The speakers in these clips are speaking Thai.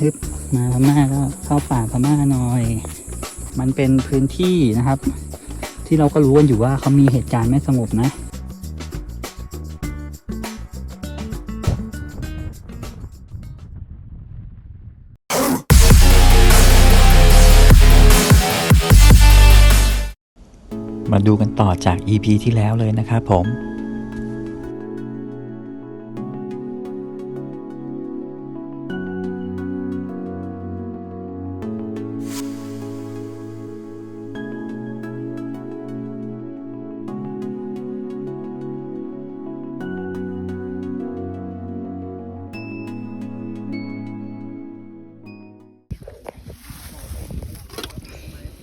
ฮึบมาพม่าก็เข้าป่าพม่าหน่อย มันเป็นพื้นที่นะครับ ที่เราก็รู้กันอยู่ว่าเขามีเหตุการณ์ไม่สงบนะมาดูกันต่อจาก EP ที่แล้วเลยนะครับผม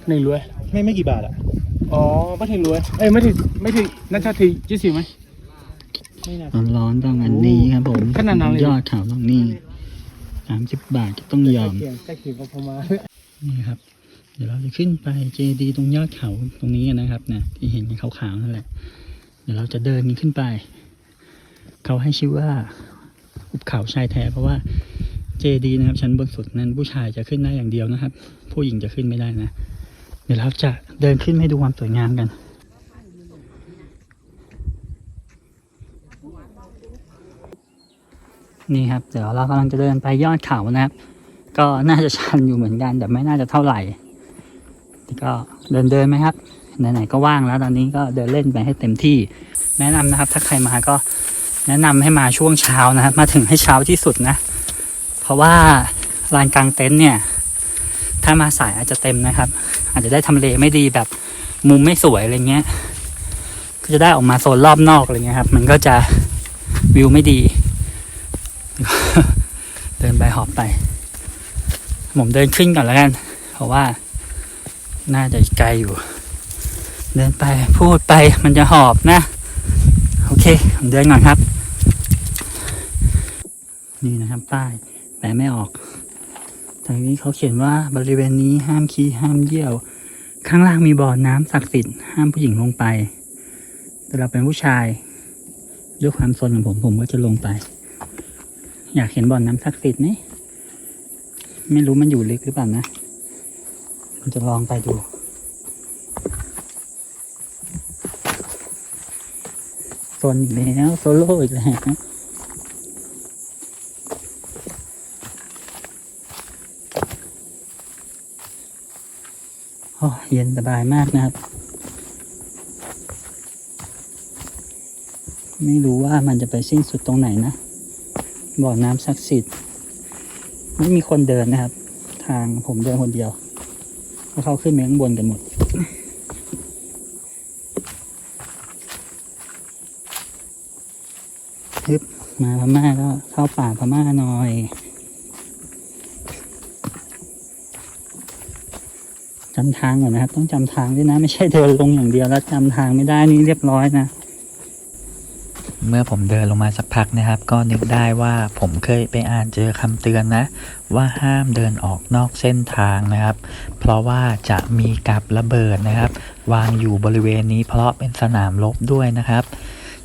หนึ่งรวย ไม่ไม่กี่บาทอะ อ๋อไม่ถึงรวย เอ้ยไม่ถึงไม่ถึงนัชชาทียี่สิบไหมไม่น่าร้อนๆต้องอันนี้ครับผมขนาดนั้นเลย ยอดเขาตรงนี้สามสิบบาทก็ต้องยอมเกี่ยงใกล้เคียงกับพม่านี่ครับ เดี๋ยวเราจะขึ้นไปเจดีตรงยอดเขาตรงนี้นะครับนะที่เห็นขาวๆนั่นแหละ เดี๋ยวเราจะเดินขึ้นไป เขาให้ชื่อว่าหุบเขาชายแท้เพราะว่าเจดีนะครับชั้นบนสุดนั้นผู้ชายจะขึ้นได้อย่างเดียวนะครับ ผู้หญิงจะขึ้นไม่ได้นะ เดี๋ยวเราจะเดินขึ้นให้ดูความสวยงามกัน นี่ครับ เดี๋ยวเรากำลังจะเดินไปยอดเขานะครับ ก็น่าจะชันอยู่เหมือนกัน แต่ไม่น่าจะเท่าไหร่ก็เดินเดินไหมครับไหนๆก็ว่างแล้วตอนนี้ก็เดินเล่นไปให้เต็มที่ แนะนำนะครับ ถ้าใครมาก็แนะนำให้มาช่วงเช้านะครับมาถึงให้เช้าที่สุดนะ เพราะว่าลานกลางเต็นท์เนี่ย ถ้ามาสายอาจจะเต็มนะครับ อาจจะได้ทำเลไม่ดีแบบมุมไม่สวยอะไรเงี้ย ก็จะได้ออกมาโซนรอบนอกอะไรเงี้ยครับ มันก็จะวิวไม่ดี เดินไปหอบไป ผมเดินขึ้นก่อนแล้วกัน เพราะว่าน่าจะไกลอยู่ เดินไปพูดไปมันจะหอบนะ โอเค ผมเดินก่อนครับ นี่นะครับป้ายแปลไม่ออกทางนี้เขาเขียนว่าบริเวณนี้ห้ามขี้ห้ามเยี่ยว ข้างล่างมีบ่อน้ำศักดิ์สิทธิ์ห้ามผู้หญิงลงไปแต่เราเป็นผู้ชายด้วยความสนของผมผมก็จะลงไป อยากเห็นบ่อน้ำศักดิ์สิทธิ์ไหมไม่รู้มันอยู่ลึกหรือเปล่านะผมจะลองไปดูโซนอีกแล้วโซโล่อีกแล้ว อ้เย็นสบายมากนะครับ ไม่รู้ว่ามันจะไปสิ้นสุดตรงไหนนะ บ่อน้ำศักดิ์สิทธิ์ ไม่มีคนเดินนะครับ ทางผมเดินคนเดียวเพราะเขาขึ้นไปข้างบนกันหมดฮึบมาพม่าก็เข้าป่าพม่าหน่อย จำทางก่อนนะครับ ต้องจำทางด้วยนะ ไม่ใช่เดินลงอย่างเดียวแล้วจำทางไม่ได้นี่เรียบร้อยนะ เมื่อผมเดินลงมาสักพักนะครับ ก็นึกได้ว่าผมเคยไปอ่านเจอคำเตือนนะ ว่าห้ามเดินออกนอกเส้นทางนะครับ เพราะว่าจะมีกับระเบิดนะครับ วางอยู่บริเวณนี้เพราะเป็นสนามรบด้วยนะครับ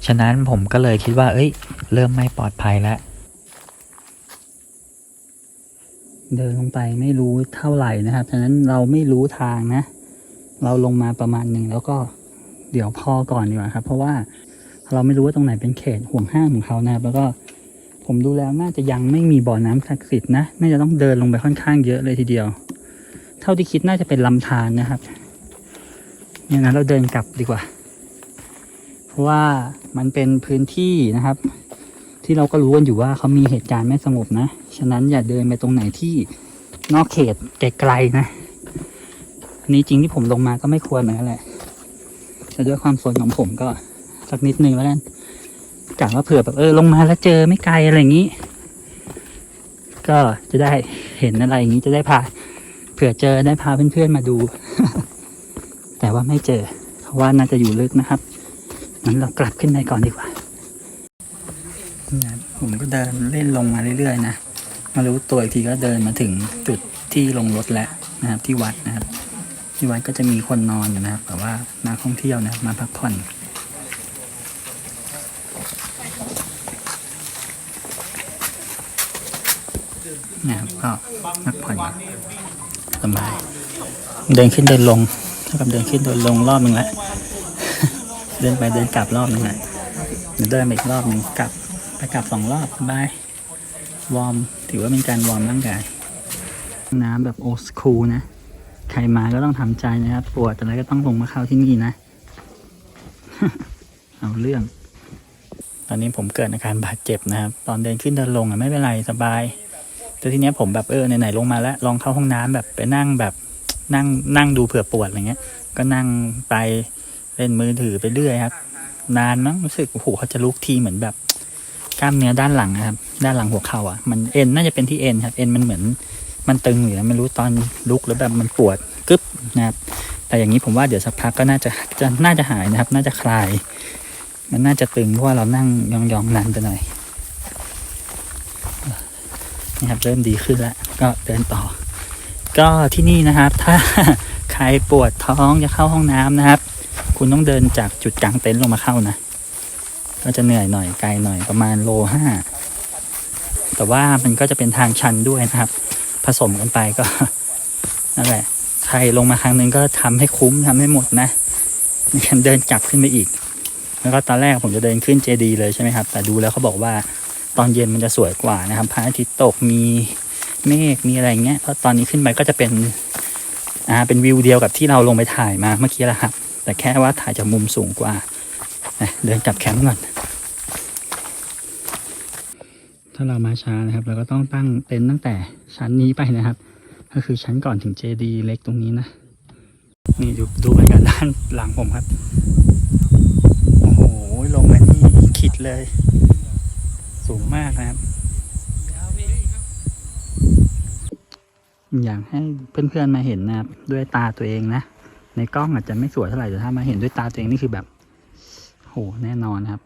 ฉะนั้นผมก็เลยคิดว่า เอ้ย เริ่มไม่ปลอดภัยแล้ว เดินลงไปไม่รู้เท่าไหร่นะครับ ฉะนั้นเราไม่รู้ทางนะ เราลงมาประมาณหนึ่งแล้วก็เดี๋ยวพอก่อนดีกว่าครับ เพราะว่าเราไม่รู้ว่าตรงไหนเป็นเขตห่วงห้ามของเขานะครับ แล้วก็ผมดูแล้วน่าจะยังไม่มีบ่อน้ำศักดิ์สิทธิ์นะ น่าจะต้องเดินลงไปค่อนข้างเยอะเลยทีเดียว เท่าที่คิดน่าจะเป็นลำธารนะครับอย่างนั้นเราเดินกลับดีกว่า เพราะว่ามันเป็นพื้นที่นะครับ ที่เราก็รู้กันอยู่ว่าเขามีเหตุการณ์ไม่สงบนะ ฉะนั้นอย่าเดินไปตรงไหนที่นอกเขตไกลๆนะนนี้จริงที่ผมลงมาก็ไม่ควรเหมือนกันแหละแต่ด้วยความสนของผมก็สักนิดนึงแล้วกันกะว่าเผื่อแบบเออลงมาแล้วเจอไม่ไกลอะไรอย่างนี้ ก็จะได้เห็นอะไรอย่างนี้จะได้พาเผื่อเจอได้พาเพื่อนๆมาดู แต่ว่าไม่เจอ เพราะว่าน่าจะอยู่ลึกนะครับงั้นเรากลับขึ้นไปก่อนดีกว่า นะผมก็เดินเล่นลงมาเรื่อยๆนะมารู้ตัวอีกทีก็เดินมาถึงจุดที่ลงรถแล้วนะครับที่วัดนะครับ ที่วัดก็จะมีคนนอนอยู่นะครับแต่ว่านักท่องเที่ยวนะมาพักผ่อนนะครับก็พักผ่อนสบายเดินขึ้นเดินลงเท่ากับเดินขึ้นเดินลงรอบหนึ่งแล้วเดินไปเดินกลับรอบหนึ่งแล้วเดี๋ยวเดินไปอีกรอบหนึ่งกลับ ไปกลับสองรอบสบายวอร์ม ถือว่าเป็นการวอร์มร่างกายน้ำแบบโอสคูลนะ ใครมาก็ต้องทำใจนะครับ ปวดอะไรก็ต้องลงมาเข้าที่นี่นะ เอาเรื่อง ตอนนี้ผมเกิดอาการบาดเจ็บนะครับ ตอนเดินขึ้นเดินลงอะไม่เป็นไรสบาย แต่ทีเนี้ยผมแบบเออไหนๆลงมาแล้ว ลองเข้าห้องน้ำแบบไปนั่งแบบนั่งนั่งดูเผื่อปวดอะไรเงี้ย ก็นั่งไปเล่นมือถือไปเรื่อยครับ นานมั้งรู้สึกโอ้โหเขาจะลุกทีเหมือนแบบ กล้ามเนื้อด้านหลังนะครับ ด้านหลังหัวเข่าอะ มันเอ็นน่าจะเป็นที่เอ็นครับ เอ็นมันเหมือน มันตึงหรือไม่รู้ตอนลุกแล้วแบบมันปวดกึ๊บนะครับ แต่อย่างนี้ผมว่าเดี๋ยวสักพักก็น่าจะจะน่าจะหายนะครับ น่าจะคลาย มันน่าจะตึงเพราะว่าเรานั่งยองๆนานไปหน่อยนี่ครับเริ่มดีขึ้นแล้ว ก็เดินต่อ ก็ที่นี่นะครับ ถ้าใครปวดท้องจะเข้าห้องน้ำนะครับ คุณต้องเดินจากจุดกลางเต็นท์ลงมาเข้านะ ก็จะเหนื่อยหน่อยไกลหน่อยประมาณโลห้าแต่ว่ามันก็จะเป็นทางชันด้วยนะครับ ผสมกันไปก็นั่นแหละใครลงมาครั้งหนึ่งก็ทำให้คุ้มทำให้หมดนะในการเดินกลับขึ้นไปอีก แล้วก็ตอนแรกผมจะเดินขึ้นเจดีเลยใช่ไหมครับ แต่ดูแล้วเขาบอกว่าตอนเย็นมันจะสวยกว่านะครับพระอาทิตย์ตกมีเมฆมีอะไรเงี้ยเพราะตอนนี้ขึ้นไปก็จะเป็นอ่าเป็นวิวเดียวกับที่เราลงไปถ่ายมาเมื่อกี้แหละครับ แต่แค่ว่าถ่ายจากมุมสูงกว่า เดินกลับแคมป์ก่อน ถ้าเรามาช้านะครับ เราก็ต้องตั้งเต็นท์ตั้งแต่ชั้นนี้ไปนะครับ ก็คือชั้นก่อนถึงเจดีเล็กตรงนี้นะ นี่ดูดูบรรยากาศด้านหลังผมครับ โอ้โห ลงมานี่ขิดเลย สูงมากนะครับอยากให้เพื่อนๆมาเห็นนะครับ ด้วยตาตัวเองนะ ในกล้องอาจจะไม่สวยเท่าไหร่แต่ถ้ามาเห็นด้วยตาตัวเองนี่คือแบบ แน่นอนครับ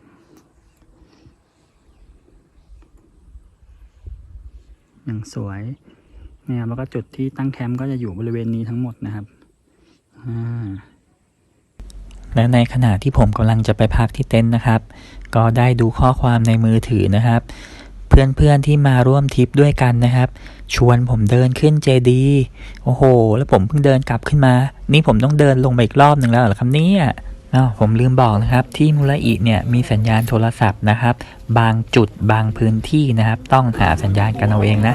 อย่างสวยเนี่ยแล้วก็จุดที่ตั้งแคมป์ก็จะอยู่บริเวณนี้ทั้งหมดนะครับอ่าและในขณะที่ผมกำลังจะไปพักที่เต็นท์นะครับ ก็ได้ดูข้อความในมือถือนะครับ เพื่อนๆที่มาร่วมทริปด้วยกันนะครับ ชวนผมเดินขึ้นเจดีโอ้โห แล้วผมเพิ่งเดินกลับขึ้นมา นี่ผมต้องเดินลงไปอีกรอบหนึ่งแล้วเหรอครับเนี่ย อ้าวผมลืมบอกนะครับที่มูลอิเนี่ยมีสัญญาณโทรศัพท์นะครับ บางจุดบางพื้นที่นะครับ ต้องหาสัญญาณกันเอาเองนะ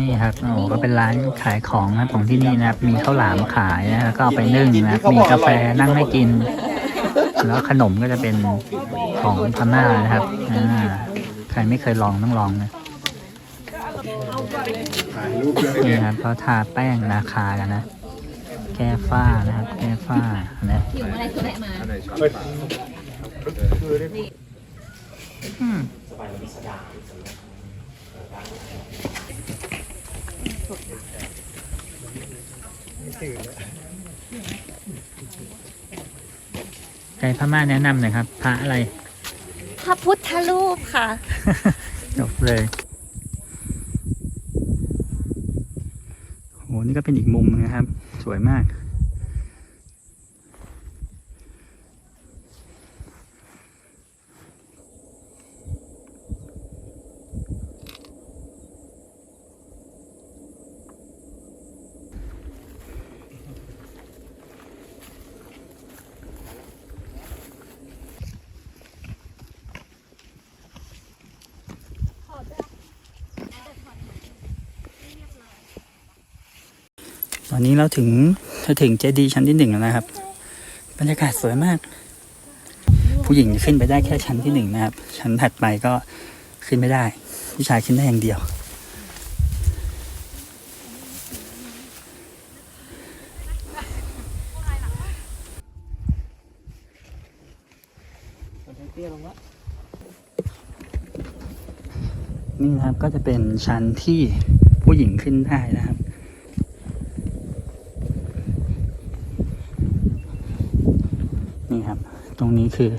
นี่ครับโอ้โหก็เป็นร้านขายของนะครับของที่นี่นะครับ มีข้าวหลามขายนะแล้วก็เอาไปนึ่งนะมีกาแฟนั่งให้กิน แล้วขนมก็จะเป็นของพม่านะครับอ่าใครไม่เคยลองต้องลองนะนี่ครับเขาทาแป้งนาคากันนะ แก้ฝ้านะครับ แก้ฝ้านะหิวอะไรคือแวะมาอืมไก่พม่าแนะนำหน่อยครับพระอะไร พระพุทธรูปค่ะ จบเลยโห นี่ก็เป็นอีกมุมนะครับ สวยมาก อนนี้เราถึงเราถึงเจดีย์ชั้นที่หนึ่งแล้วนะครับ บรรยากาศสวยมาก ผู้หญิงขึ้นไปได้แค่ชั้นที่หนึ่งนะครับ ชั้นถัดไปก็ขึ้นไม่ได้ ผู้ชายขึ้นได้อย่างเดียว นี่นะครับก็จะเป็นชั้นที่ผู้หญิงขึ้นได้นะครับ นี่ครับ ตรงนี้คือ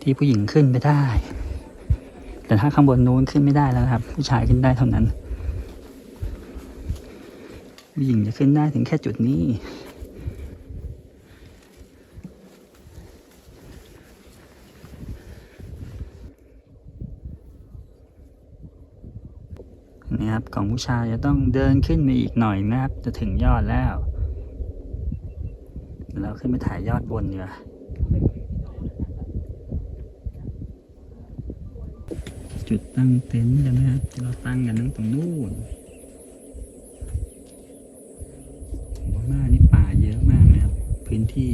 ที่ผู้หญิงขึ้นไปได้ แต่ถ้าข้างบนนู้นขึ้นไม่ได้แล้วครับ ผู้ชายขึ้นได้เท่านั้น ผู้หญิงจะขึ้นได้ถึงแค่จุดนี้นี่ครับ ของผู้ชายจะต้องเดินขึ้นมาอีกหน่อยนะครับ จะถึงยอดแล้วเดี๋ยวเราขึ้นไปถ่ายยอดบนดีกว่า จุดตั้งเต็นท์กันนะครับที่เราตั้งกันตั้งตรงนู้นผมว่ามากนี่ป่าเยอะมากนะครับ พื้นที่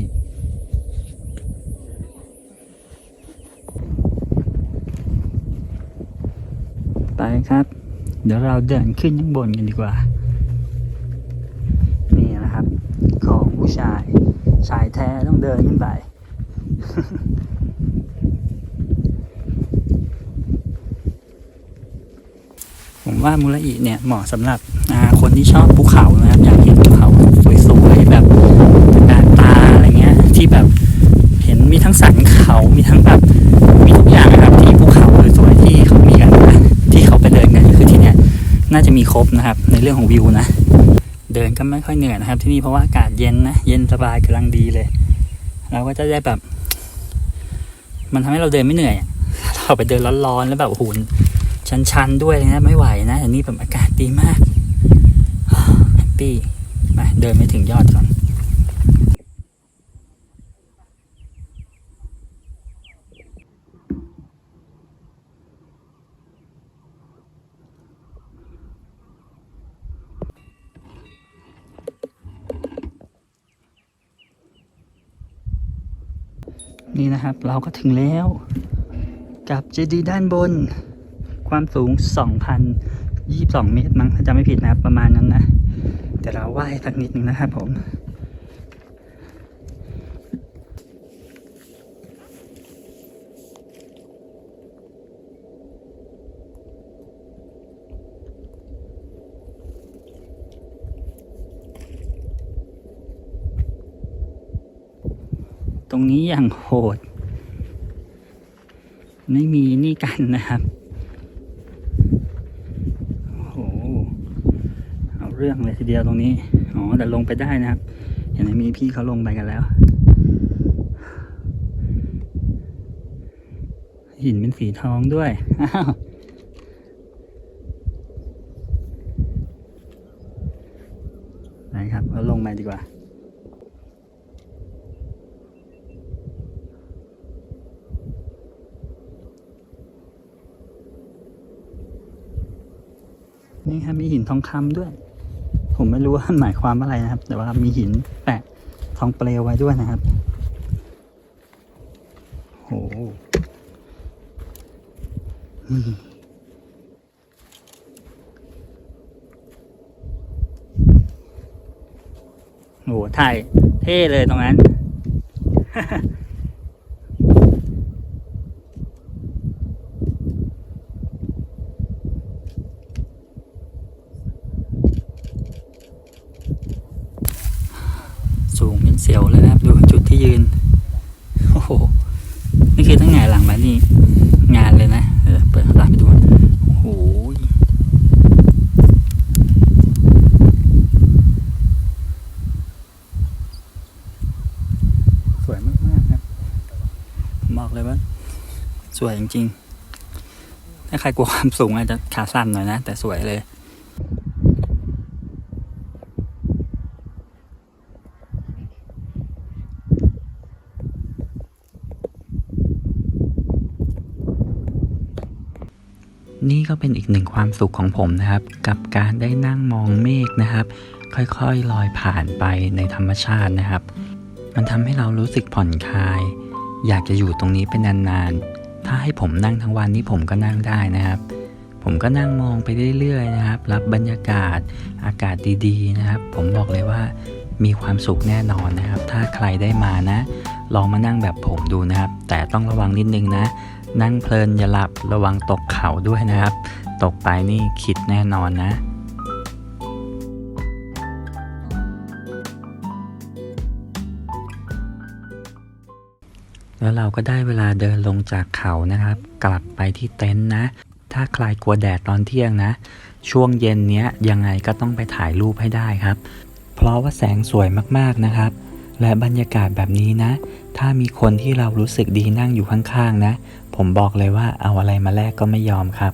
ไปครับ เดี๋ยวเราเดินขึ้นข้างบนกันดีกว่า นี่นะครับ ของผู้ชาย ชายแท้ต้องเดินขึ้นไป ผม ว่ามูลอิเนี่ยเหมาะสำหรับคนที่ชอบภูเขานะครับอยากเห็นภูเขาสวยๆแบบตาตาอะไรเงี้ยที่แบบเห็นมีทั้งสันเขามีทั้งแบบมีทุกอย่างนะครับที่ภูเขาสวยๆที่เขามีกันนะที่เขาไปเดินกันคือที่เนี่ยน่าจะมีครบนะครับ ในเรื่องของวิวนะเดินก็ไม่ค่อยเหนื่อยนะครับ ที่นี่เพราะว่าอากาศเย็นนะเย็นสบายกำลังดีเลยเราก็จะได้แบบ มันทำให้เราเดินไม่เหนื่อยเราไปเดินร้อนๆแล้วแบบโอ้โหู ชันๆด้วยนะไม่ไหวนะแต่นี่แบบอากาศดีมากแฮปปี้ไปเดินไม่ถึงยอดก่อนนี่นะครับเราก็ถึงแล้ว กับเจดีย์ด้านบน ความสูง 2,022 เมตรมั้งถ้าจำไม่ผิดนะครับ ประมาณนั้นนะแต่เราไหว้สักนิดนึงนะครับผมตรงนี้อย่างโหด ไม่มีนี่กันนะครับ โอ้โห เลยทีเดียวตรงนี้ อ๋อ แต่ลงไปได้นะครับ เห็นไหมมีพี่เขาลงไปกันแล้ว หินเป็นสีทองด้วย อ้าว ไหนครับ เราลงไปดีกว่านี่ครับมีหินทองคำด้วย ผมไม่รู้ว่าหมายความอะไรนะครับ แต่ว่ามีหินแปะทองเปลวไว้ด้วยนะครับโหอืมโหถ่ายเท่เลยตรงนั้น สูงเป็นเสียวเลยนะครับ ดูจุดที่ยืน โอ้โห นี่คือตั้งไงหลังมานี่ งานเลยนะเดี๋ยวเปิดหลังไปดูโอ้โห สวยมากๆครับผมบอกเลยว่า สวยจริงๆ ถ้าใครกลัวความสูงอาจจะขาสั้นหน่อยนะ แต่สวยเลยนี่ก็เป็นอีกหนึ่งความสุขของผมนะครับ กับการได้นั่งมองเมฆนะครับ ค่อยๆลอยผ่านไปในธรรมชาตินะครับ มันทำให้เรารู้สึกผ่อนคลาย อยากจะอยู่ตรงนี้เป็นนานๆ ถ้าให้ผมนั่งทั้งวันนี้ผมก็นั่งได้นะครับ ผมก็นั่งมองไปเรื่อยๆนะครับ รับบรรยากาศอากาศดีๆนะครับ ผมบอกเลยว่ามีความสุขแน่นอนนะครับ ถ้าใครได้มานะ ลองมานั่งแบบผมดูนะครับ แต่ต้องระวังนิดนึงนะ นั่งเพลินอย่าหลับระวังตกเขาด้วยนะครับ ตกไปนี่คิดแน่นอนนะ แล้วเราก็ได้เวลาเดินลงจากเขานะครับ กลับไปที่เต็นท์นะ ถ้าใครกลัวแดดตอนเที่ยงนะ ช่วงเย็นเนี้ยยังไงก็ต้องไปถ่ายรูปให้ได้ครับ เพราะว่าแสงสวยมากๆนะครับ และบรรยากาศแบบนี้นะ ถ้ามีคนที่เรารู้สึกดีนั่งอยู่ข้างๆนะ ผมบอกเลยว่าเอาอะไรมาแลกก็ไม่ยอมครับ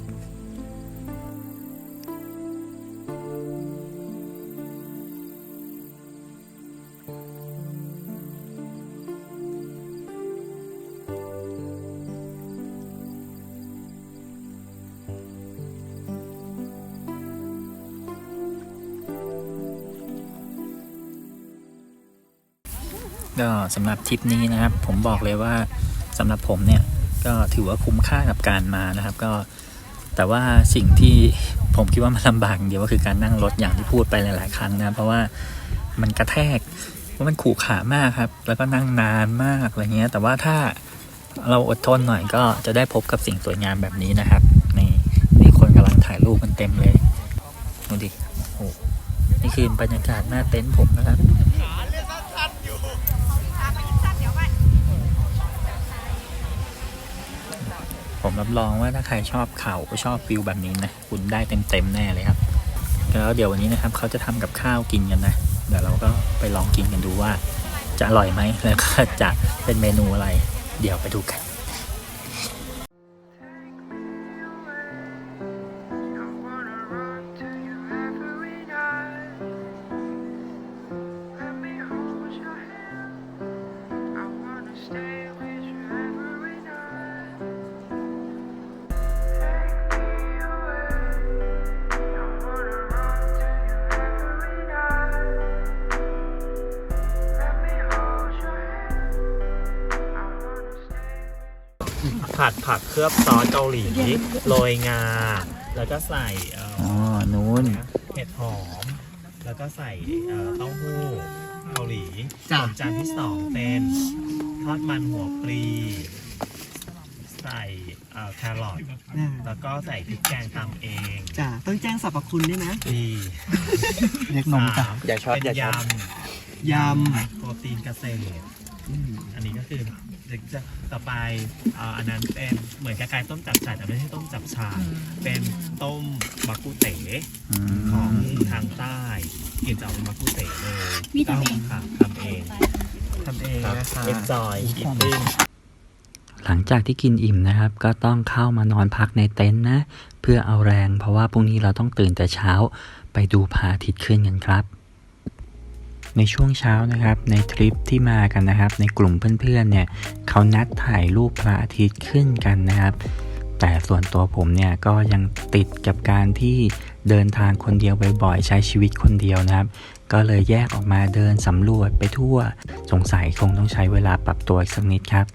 ก็สำหรับทริปนี้นะครับ ผมบอกเลยว่าสำหรับผมเนี่ยก็ถือว่าคุ้มค่ากับการมานะครับ ก็แต่ว่าสิ่งที่ผมคิดว่ามันลำบากเดียวก็คือการนั่งรถอย่างที่พูดไปหลาย ๆ ครั้งนะเพราะว่ามันกระแทกว่ามันขู่ขามากครับ แล้วก็นั่งนานมากอะไรเงี้ย แต่ว่าถ้าเราอดทนหน่อยก็จะได้พบกับสิ่งสวยงามแบบนี้นะครับนี่นี่คนกำลังถ่ายรูปกันเต็มเลยดูดิโอ้โหนี่คือบรรยากาศหน้าเต็นท์ผมนะครับ ผมรับรองว่าถ้าใครชอบเขาชอบฟิลแบบนี้นะคุณได้เต็มๆแน่เลยครับ แล้วเดี๋ยววันนี้นะครับเขาจะทำกับข้าวกินกันนะ เดี๋ยวเราก็ไปลองกินกันดูว่าจะอร่อยไหมแล้วก็จะเป็นเมนูอะไร เดี๋ยวไปดูกัน โรยงา แล้วก็ใส่เอ่ออ๋อนู้นเห็ดหอม แล้วก็ใส่เอ่อเต้าหู้เกาหลีส่วนจานที่สองเป็นทอดมันหัวปลี ใส่เอ่อแครอทอ่าแล้วก็ใส่พริกแกงตำเองจ้ะต้องแจ้งสรรพคุณด้วยนะดีเรียกนมจ้ะ สามอย่าช็อตเป็นอย่าช็อตยยำโปรตีนเกษตรำอืมอันนี้ก็คือ เดี๋ยวจะต่อไปเอ่ออันนั้นเป็นเหมือนกับการต้มจับฉ่ายแต่ไม่ใช่ต้มจับฉ่ายเป็นต้มบักกุเต๋อืของมทางใต้กลิ่นจะออกเป็นบักกุเต๋เลยมีทำเอง ค่ะทำเองทำเองนะคะ enjoy eating หลังจากที่กินอิ่มนะครับ ก็ต้องเข้ามานอนพักในเต็นท์นะ เพื่อเอาแรง เพราะว่าพรุ่งนี้เราต้องตื่นแต่เช้า ไปดูพระอาทิตย์ขึ้นกันครับ ในช่วงเช้านะครับในทริปที่มากันนะครับ ในกลุ่มเพื่อนๆเนี่ยเขานัดถ่ายรูปพระอาทิตย์ขึ้นกันนะครับ แต่ส่วนตัวผมเนี่ยก็ยังติดกับการที่เดินทางคนเดียวบ่อยๆ ใช้ชีวิตคนเดียวนะครับ ก็เลยแยกออกมาเดินสำรวจไปทั่ว สงสัยคงต้องใช้เวลาปรับตัวอีกสักนิดครับ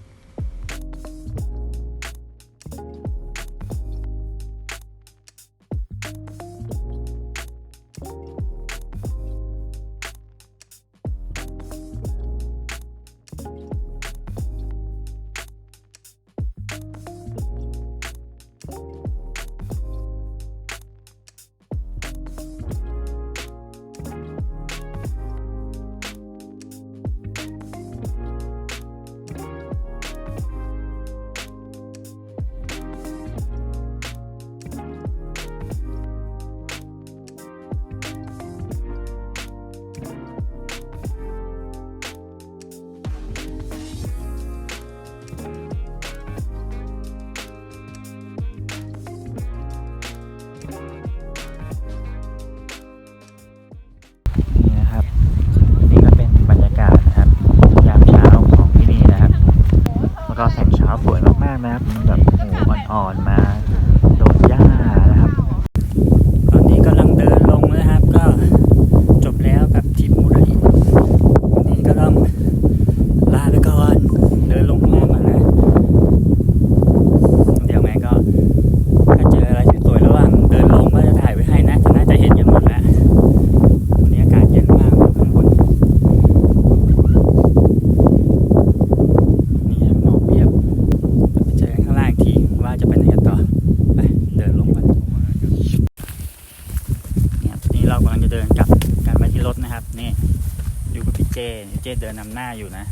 อยู่นะ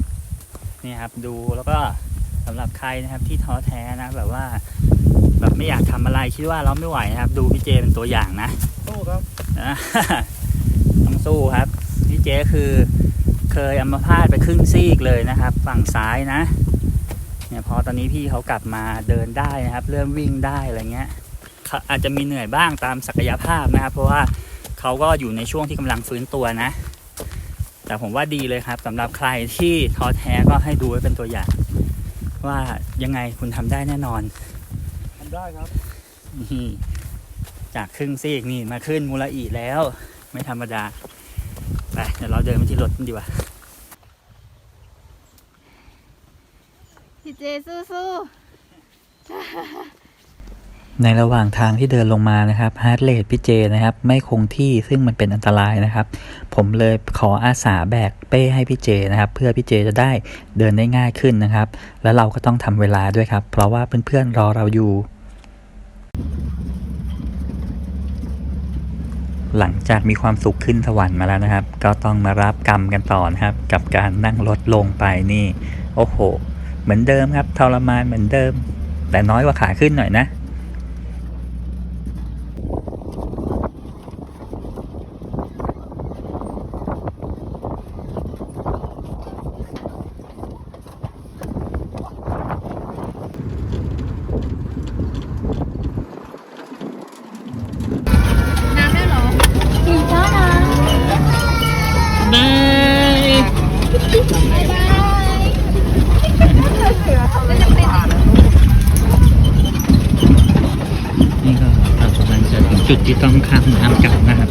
นี่ครับดูแล้วก็สำหรับใครนะครับที่ท้อแท้นะแบบว่า แบบไม่อยากทำอะไรคิดว่าเราไม่ไหวนะครับ ดูพี่เจเป็นตัวอย่างนะสู้ครับอ่าต้องสู้ครับพี่เจคือเคยอัมพาตไปครึ่งซีกเลยนะครับ ฝั่งซ้ายนะเนี่ยพอตอนนี้พี่เขากลับมาเดินได้นะครับ เริ่มวิ่งได้อะไรเงี้ยเขาอาจจะมีเหนื่อยบ้างตามศักยภาพนะครับ เพราะว่าเขาก็อยู่ในช่วงที่กำลังฟื้นตัวนะ แต่ผมว่าดีเลยครับสำหรับใครที่ท้อแท้ก็ให้ดูไว้เป็นตัวอย่าง ว่ายังไงคุณทำได้แน่นอนทำได้ครับนี่จากครึ่งซีกนี่มาขึ้นมูลอีแล้ว ไม่ธรรมดาไปเดี๋ยวเราเดินไปที่รถกันดีกว่าพี่เจสู้ ในระหว่างทางที่เดินลงมานะครับฮาร์ดเรทพี่เจนะครับ ไม่คงที่ซึ่งมันเป็นอันตรายนะครับ ผมเลยขออาสาแบกเป้ให้พี่เจนะครับ เพื่อพี่เจจะได้เดินได้ง่ายขึ้นนะครับ แล้วเราก็ต้องทำเวลาด้วยครับ เพราะว่าเพื่อนๆรอเราอยู่ หลังจากมีความสุขขึ้นสวรรค์มาแล้วนะครับ ก็ต้องมารับกรรมกันต่อนะครับ กับการนั่งรถลงไปนี่ โอ้โห เหมือนเดิมครับทรมานเหมือนเดิม แต่น้อยกว่าขาขึ้นหน่อยนะ ๆน้ำได้เหรอกินข้าวนะ บาย บ๊ายบาย นี่ก็เรากำลัง จุดที่ต้องข้ามน้ำกลับนะครับ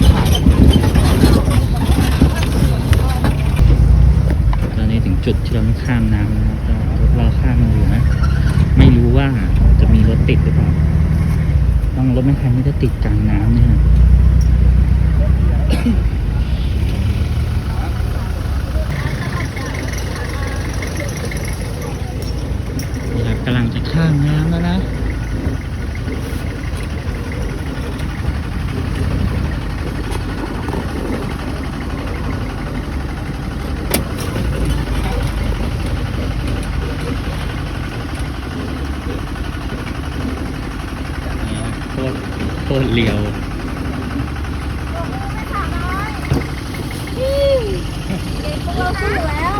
ตอนนี้ถึงจุดที่เราต้องข้ามน้ำแล้วก็รถรอข้ามมันอยู่นะ ไม่รู้ว่าจะมีรถติดหรือเปล่า ต้องรถไม่คันไม่ได้ติดกลางน้ำเนี่ยกำลังจะข้ามน้ำแล้วนะ โคตรโคตร เลียว เด็กพวกเราสู้แล้ว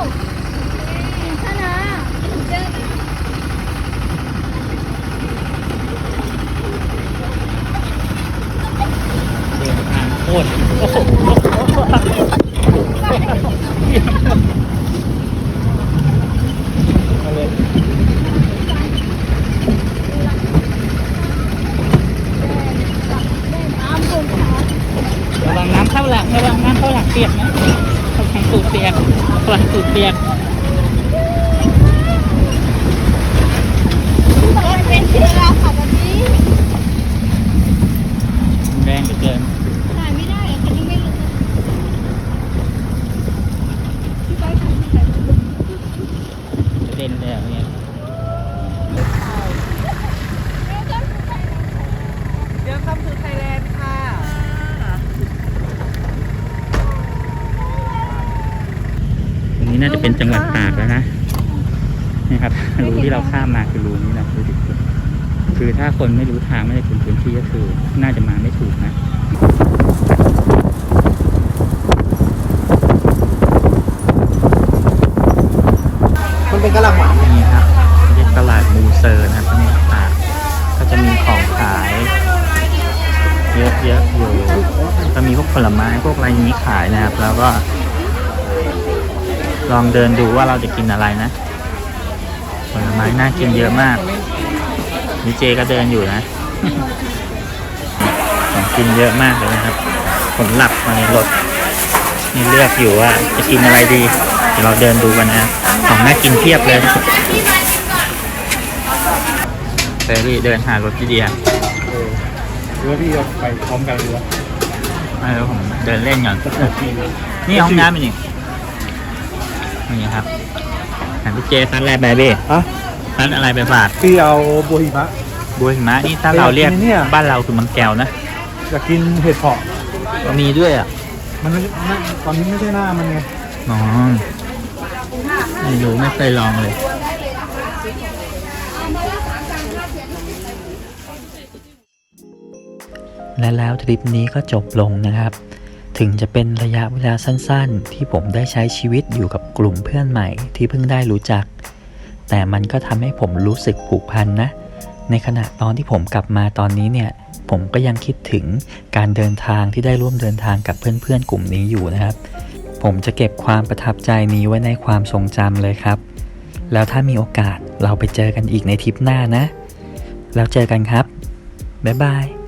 ชนะเจอกัน เดินทางโคตรโอ้โหระวังน้ำเข้าหลังระวังน้ำเข้าหลังเปียกนะระวังตูดเปียกระวังตูดเปียก เป็นเชื้อค่ะแบบนี้ แรงเหลือเกิน ถ่ายไม่ได้อะคันนี้ไม่รู้พี่ไปถ่ายพี่ถ่าย กระเด็นเลยอะเนี่ย เดี๋ยวคำสู่ไทยแลนด์ค่ะ ตรงนี้น่าจะเป็นจังหวัดตากแล้วนะนี่ค รับรูที่เราข้ามมาคือรูนี้นะดูดิคือถ้าคนไม่รู้ทางไม่ได้คุ้นพื้นที่ก็คือ น่าจะมาไม่ถูกนะมันเป็นกระหล่ำหวานนี่ครับเรียกตลาดมูเซอร์นะครับจังหวัดตากก็จะมีของขาย เยอะๆอยู่ก็มีพวกผลไม้พวกอะไรนี้ขายนะครับ แล้วก็ ลองเดินดูว่าเราจะกินอะไรนะ ผลไม้น่ากินเยอะมากนี่เจก็เดินอยู่นะของกินเยอะมากเลยนะครับ ผมหลับมาในรถนี่เลือกอยู่ว่าจะกินอะไรดี เดี๋ยวเราเดินดูกันนะของน่ากินเพียบเลยเฟรรี่เดินหารถพี่เดียหรือว่าพี่จะไปพร้อมกันหรือว่าไม่รู้ผมเดินเล่นก่อน นี่ห้องน้ำอีกนี่นี่ครับถามพี่เจซัดอะไรไปพี่ฮะซัดอะไรไปฝากพี่เอาบัวหิมะ บัวหิมะนี่ถ้าเราเรียกเป็นเนี่ย บ้านเราคือมังแก้วนะอยากกินเห็ดเผาะก็มีด้วยอะมันไม่ไม่ตอนนี้ไม่ใช่หน้ามันไงอ๋อไม่รู้ไม่เคยลองเลย และแล้วทริปนี้ก็จบลงนะครับ ถึงจะเป็นระยะเวลาสั้นๆ ที่ผมได้ใช้ชีวิตอยู่กับกลุ่มเพื่อนใหม่ที่เพิ่งได้รู้จัก แต่มันก็ทำให้ผมรู้สึกผูกพันนะ ในขณะตอนที่ผมกลับมาตอนนี้เนี่ย ผมก็ยังคิดถึงการเดินทางที่ได้ร่วมเดินทางกับเพื่อนๆ กลุ่มนี้อยู่นะครับ ผมจะเก็บความประทับใจนี้ไว้ในความทรงจำเลยครับ แล้วถ้ามีโอกาสเราไปเจอกันอีกในทริปหน้านะ แล้วเจอกันครับบ๊ายบาย